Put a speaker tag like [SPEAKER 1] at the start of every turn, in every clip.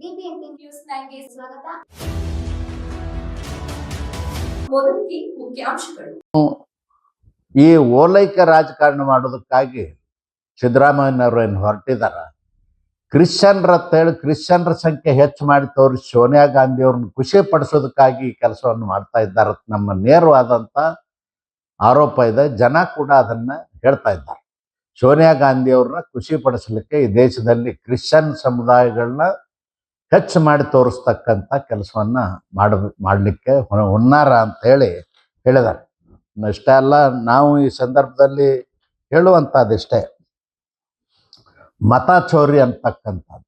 [SPEAKER 1] News ಸ್ವಾಗತ. ಮುಖ್ಯಾಂಶಗಳು.
[SPEAKER 2] ಈ ಓಲೈಕೆ ರಾಜಕಾರಣ ಮಾಡೋದಕ್ಕಾಗಿ ಸಿದ್ದರಾಮಯ್ಯನವರು ಏನು ಹೊರಟಿದಾರ? ಕ್ರಿಶ್ಚಿಯನ್ರ ಅಂತೇಳಿ ಕ್ರಿಶ್ಚಿಯನ್ರ ಸಂಖ್ಯೆ ಹೆಚ್ಚು ಮಾಡಿ ತೋರಿಸಿ ಸೋನಿಯಾ ಗಾಂಧಿ ಅವ್ರನ್ನ ಖುಷಿ ಪಡಿಸೋದಕ್ಕಾಗಿ ಈ ಕೆಲಸವನ್ನು ಮಾಡ್ತಾ ಇದ್ದಾರೆ ನಮ್ಮ ನೇರವಾದಂಥ ಆರೋಪ ಇದೆ. ಜನ ಕೂಡ ಅದನ್ನ ಹೇಳ್ತಾ ಇದ್ದಾರೆ. ಸೋನಿಯಾ ಗಾಂಧಿ ಅವ್ರನ್ನ ಖುಷಿ ಪಡಿಸಲಿಕ್ಕೆ ಈ ದೇಶದಲ್ಲಿ ಕ್ರಿಶ್ಚಿಯನ್ ಸಮುದಾಯಗಳನ್ನ ಹೆಚ್ಚು ಮಾಡಿ ತೋರಿಸ್ತಕ್ಕಂಥ ಕೆಲಸವನ್ನ ಮಾಡ, ಮಾಡಲಿಕ್ಕೆ ಹುನ್ನಾರ ಅಂತ ಹೇಳಿ ಹೇಳಿದ್ದಾರೆ ಇಷ್ಟೇ ಅಲ್ಲ, ನಾವು ಈ ಸಂದರ್ಭದಲ್ಲಿ ಹೇಳುವಂಥದ್ದಿಷ್ಟೇ. ಮತ ಚೌರಿ ಅಂತಕ್ಕಂಥದ್ದು.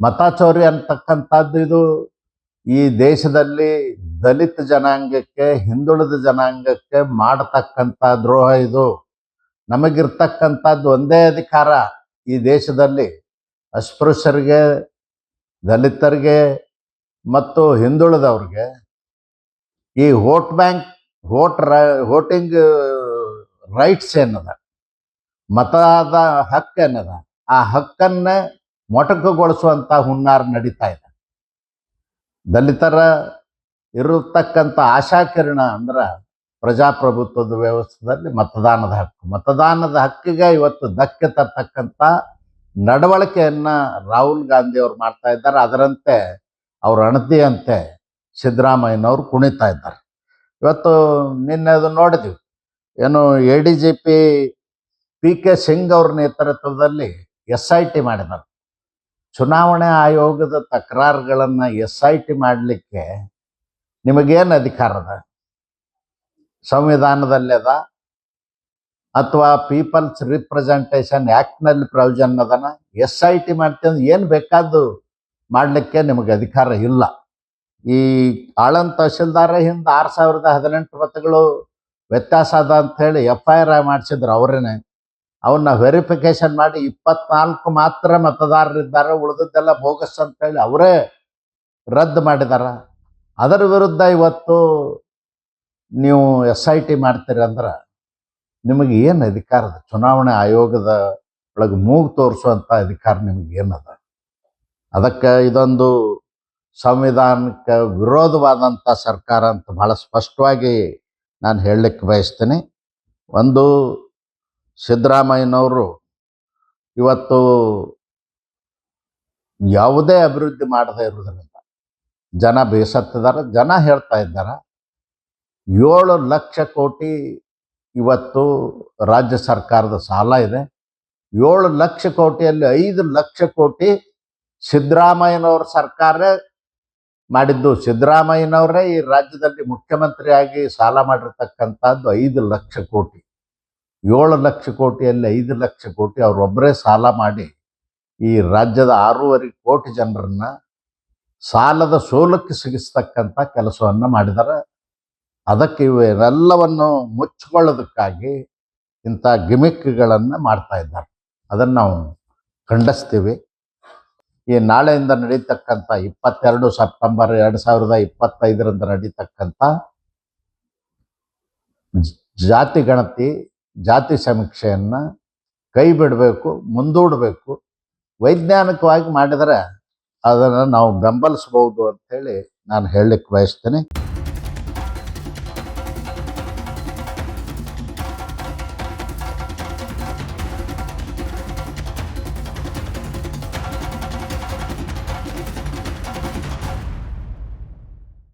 [SPEAKER 2] ಮತ ಚೌರಿ ಅಂತಕ್ಕಂಥದ್ದು ಇದು ಈ ದೇಶದಲ್ಲಿ ದಲಿತ ಜನಾಂಗಕ್ಕೆ, ಹಿಂದುಳಿದ ಜನಾಂಗಕ್ಕೆ ಮಾಡತಕ್ಕಂಥ ದ್ರೋಹ ಇದು. ನಮಗಿರ್ತಕ್ಕಂಥದ್ದು ಒಂದೇ ಅಧಿಕಾರ ಈ ದೇಶದಲ್ಲಿ ಅಸ್ಪೃಶ್ಯರಿಗೆ ದಲಿತರಿಗೆ ಮತ್ತು ಹಿಂದುಳಿದವ್ರಿಗೆ ಈ vote bank, vote voting rights ಏನದ? ಮತದ ಹಕ್ಕು ಏನದ? ಆ ಹಕ್ಕನ್ನ ಮೊಟಕುಗೊಳಿಸುವಂಥ ಹುನ್ನಾರ ನಡೀತಾ ಇದೆ. ದಲಿತರ ಇರತಕ್ಕಂಥ ಆಶಾಕಿರಣ ಅಂದ್ರ ಪ್ರಜಾಪ್ರಭುತ್ವದ ವ್ಯವಸ್ಥೆಯಲ್ಲಿ ಮತದಾನದ ಹಕ್ಕು. ಮತದಾನದ ಹಕ್ಕಿಗೆ ಇವತ್ತು ಧಕ್ಕೆ ತರ್ತಕ್ಕಂಥ ನಡವಳಿಕೆಯನ್ನ ರಾಹುಲ್ ಗಾಂಧಿ ಅವ್ರು ಮಾಡ್ತಾ ಇದ್ದಾರೆ. ಅದರಂತೆ ಅವ್ರ ಅಣತಿಯಂತೆ ಸಿದ್ದರಾಮಯ್ಯನವ್ರು ಕುಣಿತಾ ಇದ್ದಾರೆ. ಇವತ್ತು ನಿನ್ನೆ ಅದು ನೋಡಿದ್ವಿ. ಏನು A D G P P K Singh ಅವ್ರ ನೇತೃತ್ವದಲ್ಲಿ ಎಸ್ ಐ ಟಿ ಮಾಡಿದ್ದಾರೆ. ಚುನಾವಣೆ ಆಯೋಗದ ತಕರಾರುಗಳನ್ನು ಎಸ್ ಐ ಟಿ ಮಾಡಲಿಕ್ಕೆ ನಿಮಗೇನು ಅಧಿಕಾರ ಅದ? ಸಂವಿಧಾನದಲ್ಲಿ ಅದ? ಅಥವಾ ಪೀಪಲ್ಸ್ ರಿಪ್ರೆಸೆಂಟೇಷನ್ ಆ್ಯಕ್ಟ್ನಲ್ಲಿ ಪ್ರಯೋಜನ ಅದನ? ಎಸ್ ಐ ಟಿ ಮಾಡ್ತೀವಿ ಏನು ಬೇಕಾದ್ದು ಮಾಡಲಿಕ್ಕೆ ನಿಮಗೆ ಅಧಿಕಾರ ಇಲ್ಲ. ಈ ಆಳನ್ ತಹಶೀಲ್ದಾರ ಹಿಂದೆ ಆರು ಸಾವಿರದ ಹದಿನೆಂಟು ಮತಗಳು ವ್ಯತ್ಯಾಸ ಅದ ಅಂತ ಹೇಳಿ ಎಫ್ ಐ ಆರ್ ಮಾಡಿಸಿದ್ರು ಅವರೇನೆ. ಅವನ್ನ ವೆರಿಫಿಕೇಶನ್ ಮಾಡಿ ಇಪ್ಪತ್ನಾಲ್ಕು ಮಾತ್ರ ಮತದಾರರಿದ್ದಾರೆ ಉಳಿದದ್ದೆಲ್ಲ ಬೋಗಸ್ ಅಂತ ಹೇಳಿ ಅವರೇ ರದ್ದು ಮಾಡಿದಾರ. ಅದರ ವಿರುದ್ಧ ಇವತ್ತು ನೀವು ಎಸ್ ಐ ಟಿ ಮಾಡ್ತೀರಿ ಅಂದ್ರೆ ನಿಮಗೆ ಏನು ಅಧಿಕಾರ ಅದ? ಚುನಾವಣೆ ಆಯೋಗದ ಒಳಗೆ ಮೂಗು ತೋರಿಸುವಂಥ ಅಧಿಕಾರ ನಿಮಗೆ ಏನದ ಅದಕ್ಕೆ ಇದೊಂದು ಸಂವಿಧಾನಕ್ಕೆ ವಿರೋಧವಾದಂಥ ಸರ್ಕಾರ ಅಂತ ಬಹಳ ಸ್ಪಷ್ಟವಾಗಿ ನಾನು ಹೇಳಲಿಕ್ಕೆ ಬಯಸ್ತೀನಿ. ಒಂದು ಸಿದ್ದರಾಮಯ್ಯನವರು ಇವತ್ತು ಯಾವುದೇ ಅಭಿವೃದ್ಧಿ ಮಾಡದೇ ಇರೋದ್ರಿಂದ ಜನ ಬೇಸತ್ತಿದ್ದಾರೆ, ಜನ ಹೇಳ್ತಾ ಇದ್ದಾರೆ. ಏಳು ಲಕ್ಷ ಕೋಟಿ ಇವತ್ತು ರಾಜ್ಯ ಸರ್ಕಾರದ ಸಾಲ ಇದೆ. ಏಳು ಲಕ್ಷ ಕೋಟಿಯಲ್ಲಿ ಐದು ಲಕ್ಷ ಕೋಟಿ ಸಿದ್ದರಾಮಯ್ಯನವ್ರ ಸರ್ಕಾರ ಮಾಡಿದ್ದು. ಸಿದ್ದರಾಮಯ್ಯನವರೇ ಈ ರಾಜ್ಯದಲ್ಲಿ ಮುಖ್ಯಮಂತ್ರಿಯಾಗಿ ಸಾಲ ಮಾಡಿರ್ತಕ್ಕಂಥದ್ದು ಐದು ಲಕ್ಷ ಕೋಟಿ. ಏಳು ಲಕ್ಷ ಕೋಟಿಯಲ್ಲಿ ಐದು ಲಕ್ಷ ಕೋಟಿ ಅವರೊಬ್ಬರೇ ಸಾಲ ಮಾಡಿ ಈ ರಾಜ್ಯದ ಆರೂವರೆ ಕೋಟಿ ಜನರನ್ನು ಸಾಲದ ಸೋಲಕ್ಕೆ ಸಿಗಿಸ್ತಕ್ಕಂಥ ಕೆಲಸವನ್ನು ಮಾಡಿದ್ದಾರೆ. ಅದಕ್ಕೆ ಇವೆಲ್ಲವನ್ನು ಮುಚ್ಚಿಕೊಳ್ಳೋದಕ್ಕಾಗಿ ಇಂಥ ಗಿಮಿಕ್ಗಳನ್ನು ಮಾಡ್ತಾ ಇದ್ದಾರೆ. ಅದನ್ನು ನಾವು ಖಂಡಿಸ್ತೀವಿ. ಈ ನಾಳೆಯಿಂದ ನಡೀತಕ್ಕಂಥ ಇಪ್ಪತ್ತೆರಡು ಸೆಪ್ಟೆಂಬರ್ ಎರಡು ಸಾವಿರದ ಇಪ್ಪತ್ತೈದರಿಂದ ನಡೀತಕ್ಕಂಥ ಜಾತಿ ಗಣತಿ, ಜಾತಿ ಸಮೀಕ್ಷೆಯನ್ನು ಕೈ ಬಿಡಬೇಕು, ಮುಂದೂಡಬೇಕು, ವೈಜ್ಞಾನಿಕವಾಗಿ ಮಾಡಿದರೆ ಅದನ್ನು ನಾವು ಬೆಂಬಲಿಸ್ಬೋದು ಅಂತೇಳಿ ನಾನು ಹೇಳಲಿಕ್ಕೆ ಬಯಸ್ತೇನೆ.